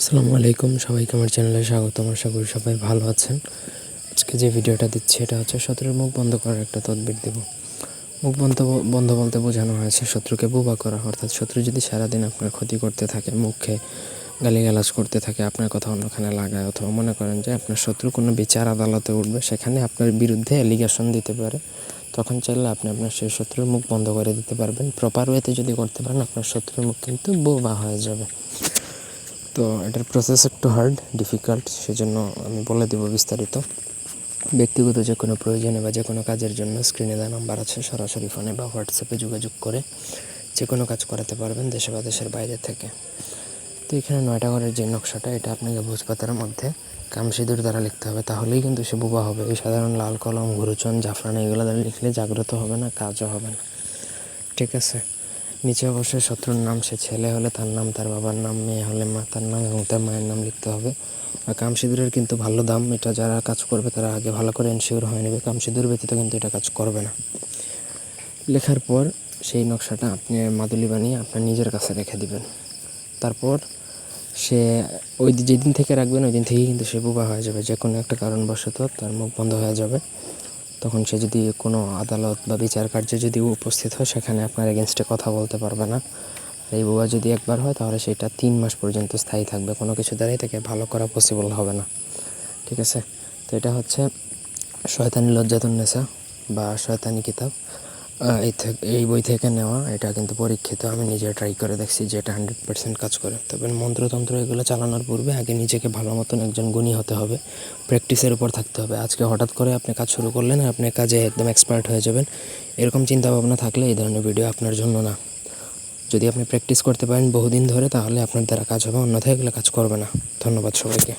আসসালামু আলাইকুম, সবাইকে আমার চ্যানেলে স্বাগত আশা করি সবাই ভালো আছেন। আজকে যে ভিডিওটা দিচ্ছি, এটা হচ্ছে শত্রুর মুখ বন্ধ করার একটা তদবির দেব। মুখ বন্ধ বন্ধ বলতে বোঝানো হয়েছে শত্রুকে বোবা করা। অর্থাৎ শত্রু যদি সারাদিন আপনার ক্ষতি করতে থাকে, মুখে গালিগালাজ করতে থাকে, আপনার কথা অন্যখানে লাগায়, অথবা মনে করেন যে আপনার শত্রু কোনো বিচার আদালতে উঠবে, সেখানে আপনার বিরুদ্ধে অ্যালিগেশন দিতে পারে, তখন চাইলে আপনি আপনার সেই শত্রুর মুখ বন্ধ করে দিতে পারবেন। প্রপার ওয়েতে যদি করতে পারেন, আপনার শত্রুর মুখ কিন্তু বোবা হয়ে যাবে। তো এটার প্রসেস একটু হার্ড ডিফিকাল্ট সেজন্য আমি বলে দেব বিস্তারিত। ব্যক্তিগত যে কোনো প্রয়োজনে বা যে কোনো কাজের জন্য স্ক্রিনে দেওয়া নাম্বার আছে, সরাসরি ফোনে বা হোয়াটসঅ্যাপে যোগাযোগ করে যে কোনো কাজ করাতে পারবেন দেশে বা দেশের বাইরে থেকে। তো এখানে নয়টা ঘরের যে নকশাটা, এটা আপনাকে ভোজপাতার মধ্যে কামসিঁদুর দ্বারা লিখতে হবে। তাহলেই কিন্তু সে বোবা হবে। এই সাধারণ লাল কলম, গুরুচন, জাফরান, এগুলো দ্বারা লিখলে জাগ্রত হবে না, কাজও হবে না। ঠিক আছে? নিচে অবশ্যই শত্রুর নাম, সে ছেলে হলে তার নাম, তার বাবার নাম, মেয়ে হলে মা, তার নাম এবং তার মায়ের নাম লিখতে হবে। আর কামসিঁদুরের কিন্তু ভালো দাম, এটা যারা কাজ করবে তারা আগে ভালো করে এনশিওর হয়ে নেবে। কামসিঁদুর ব্যতীত কিন্তু এটা কাজ করবে না। লেখার পর সেই নকশাটা আপনি মাদুলি বানিয়ে আপনার নিজের কাছে রেখে দিবেন। তারপর সে ওই যেদিন থেকে রাখবেন ওই দিন থেকেই কিন্তু সে বোবা হয়ে যাবে। যে কোনো একটা কারণবশত তার মুখ বন্ধ হয়ে যাবে। তখন সে যদি কোনো আদালত বা বিচার কার্যে যদি উপস্থিত হয়, সেখানে আপনার এগেনস্টে কথা বলতে পারবে না। আর এই বোবা যদি একবার হয়, তাহলে সেটা তিন মাস পর্যন্ত স্থায়ী থাকবে। কোনো কিছু দ্বারাই তাকে ভালো করা পসিবল হবে না। ঠিক আছে? তো এটা হচ্ছে শয়তানি লজ্জাতুন্নেসা বা শয়তানি কিতাব। এই থেকে এই বই থেকে নেওয়া, এটা কিন্তু পরীক্ষিত। আমি নিজে ট্রাই করে দেখছি যে এটা হান্ড্রেড পার্সেন্ট কাজ করে। তবে মন্ত্রতন্ত্র এগুলো চালানোর পূর্বে আগে নিজেকে ভালো মতন একজন গুণী হতে হবে। প্র্যাকটিসের উপর থাকতে হবে। আজকে হঠাৎ করে আপনি কাজ শুরু করলেন আপনি কাজে একদম এক্সপার্ট হয়ে যাবেন। এরকম চিন্তাভাবনা থাকলে এই ধরনের ভিডিও আপনার জন্য না। যদি আপনি প্র্যাকটিস করতে পারেন বহুদিন ধরে, তাহলে আপনার দ্বারা কাজ হবে, অন্যথায় এগুলো কাজ করবে না। ধন্যবাদ সবাইকে।